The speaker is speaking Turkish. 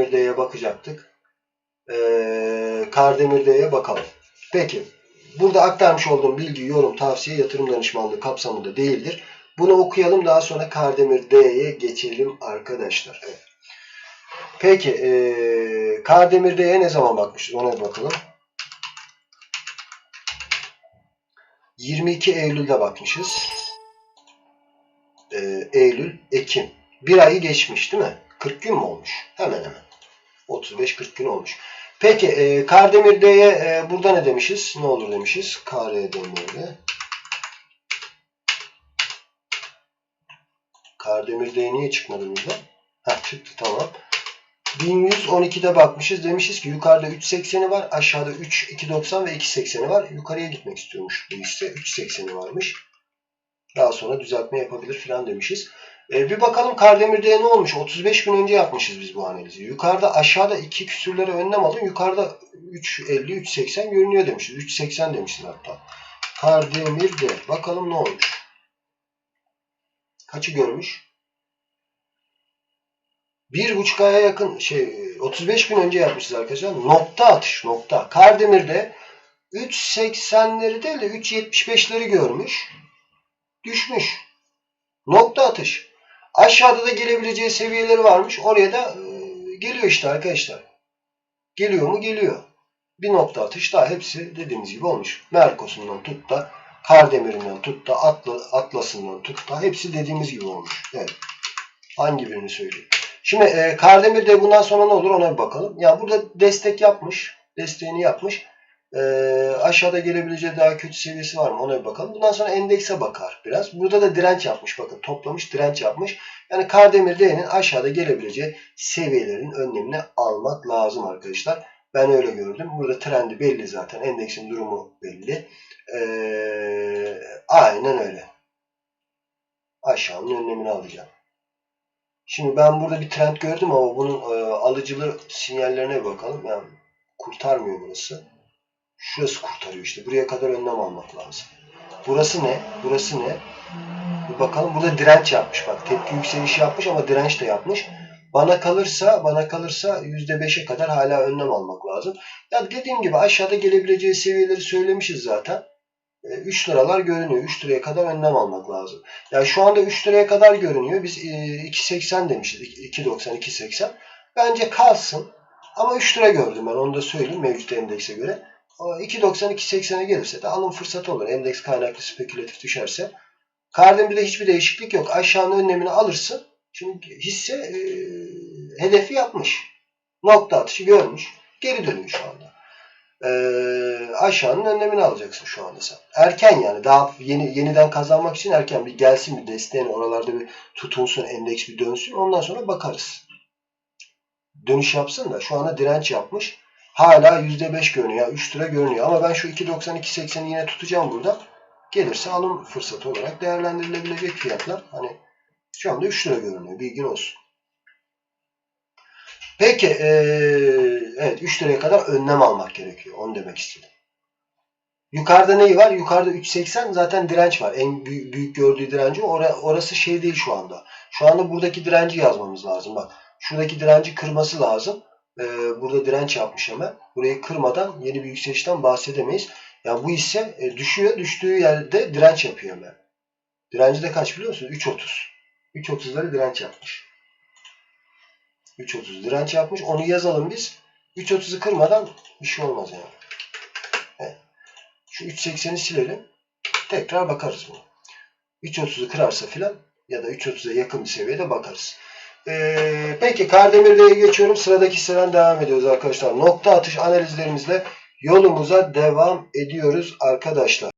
Kardemir D'ye bakacaktık. Ee, Kardemir D'ye bakalım. Peki. Burada aktarmış olduğum bilgi, yorum, tavsiye, yatırım danışmanlığı kapsamında değildir. Bunu okuyalım. Daha sonra Kardemir D'ye geçelim arkadaşlar. Evet. Peki. Ee, Kardemir D'ye ne zaman bakmışız? Ona bakalım. 22 Eylül'de bakmışız. Ee, Eylül, Ekim. Bir ayı geçmiş değil mi? 40 gün mü olmuş? Hemen hemen. 35-40 gün olmuş. Peki e, Kardemir D'ye e, burada ne demişiz? Ne olur demişiz? Kardemir Kardemir D niye çıkmadı burada? Ha çıktı tamam. 1112'de bakmışız. Demişiz ki yukarıda 3.80'i var. Aşağıda 3, 2.90 ve 2.80'i var. Yukarıya gitmek istiyormuş. Bu ise 3.80'i varmış. Daha sonra düzeltme yapabilir filan demişiz. E, bir bakalım Kardemir'de ne olmuş? 35 gün önce yapmışız biz bu analizi. Yukarıda aşağıda 2 küsürlere önlem alın. Yukarıda 3.50, 3.80 görünüyor demişiz. 3.80 demişiz hatta. Kardemir'de. Bakalım ne olmuş? Kaçı görmüş? Bir buçuk aya yakın şey 35 gün önce yapmışız arkadaşlar. Nokta atış nokta. Kardemir'de 3.80'leri değil de 3.75'leri görmüş. Düşmüş. Nokta atış. Aşağıda da gelebileceği seviyeleri varmış. Oraya da e, geliyor işte arkadaşlar. Geliyor mu? Geliyor. Bir nokta atış daha hepsi dediğimiz gibi olmuş. Merkos'undan tut da Kardemir'inden tut da Atla, Atlas'ından tut da hepsi dediğimiz gibi olmuş. Evet. Hangi birini söyleyeyim? Şimdi e, Kardemir de bundan sonra ne olur ona bir bakalım. Ya burada destek yapmış. Desteğini yapmış. E, aşağıda gelebileceği daha kötü seviyesi var mı ona bir bakalım. Bundan sonra endekse bakar biraz. Burada da direnç yapmış bakın. Toplamış direnç yapmış. Yani Kardemir D'nin aşağıda gelebileceği seviyelerin önlemini almak lazım arkadaşlar. Ben öyle gördüm. Burada trendi belli zaten. Endeksin durumu belli. Ee, aynen öyle. Aşağının önlemini alacağım. Şimdi ben burada bir trend gördüm ama bunun e, alıcılı sinyallerine bakalım. Yani kurtarmıyor burası. Şurası kurtarıyor işte. Buraya kadar önlem almak lazım. Burası ne? Burası ne? Bir bakalım. Burada direnç yapmış. Bak tepki yükselişi yapmış ama direnç de yapmış. Bana kalırsa bana kalırsa %5'e kadar hala önlem almak lazım. Ya dediğim gibi aşağıda gelebileceği seviyeleri söylemişiz zaten. 3 liralar görünüyor. 3 liraya kadar önlem almak lazım. Yani şu anda 3 liraya kadar görünüyor. Biz 2.80 demişiz. 2.90, 2.80. Bence kalsın. Ama 3 lira gördüm ben. Onu da söyleyeyim mevcut endekse göre. 2.90, 2.80'e gelirse de alım fırsatı olur. Endeks kaynaklı spekülatif düşerse. Kardemir'de hiçbir değişiklik yok. Aşağının önlemini alırsın. Çünkü hisse e, hedefi yapmış. Nokta atışı görmüş. Geri dönüyor şu anda. E, aşağının önlemini alacaksın şu anda sen. Erken yani. Daha yeni yeniden kazanmak için erken bir gelsin bir desteğin oralarda bir tutunsun endeks bir dönsün. Ondan sonra bakarız. Dönüş yapsın da şu anda direnç yapmış. Hala %5 görünüyor. Yani 3 lira görünüyor. Ama ben şu 2.90-2.80'i yine tutacağım burada. Gelirse alım fırsatı olarak değerlendirilebilecek fiyatlar. Hani şu anda 3 lira görünüyor. Bilgin olsun. Peki. Ee, evet 3 liraya kadar önlem almak gerekiyor. Onu demek istedim. Yukarıda neyi var? Yukarıda 3.80 zaten direnç var. En büyük, büyük gördüğü direnci or orası şey değil şu anda. Şu anda buradaki direnci yazmamız lazım. Bak şuradaki direnci kırması lazım. Ee, burada direnç yapmış hemen. Burayı kırmadan yeni bir yükselişten bahsedemeyiz. Yani bu ise e, düşüyor. Düştüğü yerde direnç yapıyor hemen. Direnci de kaç biliyor musunuz? 3.30. 3.30'ları direnç yapmış. 3.30 direnç yapmış. Onu yazalım biz. 3.30'u kırmadan bir şey olmaz yani. Evet. Şu 3.80'i silelim. Tekrar bakarız buna. 3.30'u kırarsa filan ya da 3.30'a yakın bir seviyede bakarız. Ee, peki Kardemir'de geçiyorum. Sıradaki sıradan devam ediyoruz arkadaşlar. Nokta atış analizlerimizle yolumuza devam ediyoruz arkadaşlar.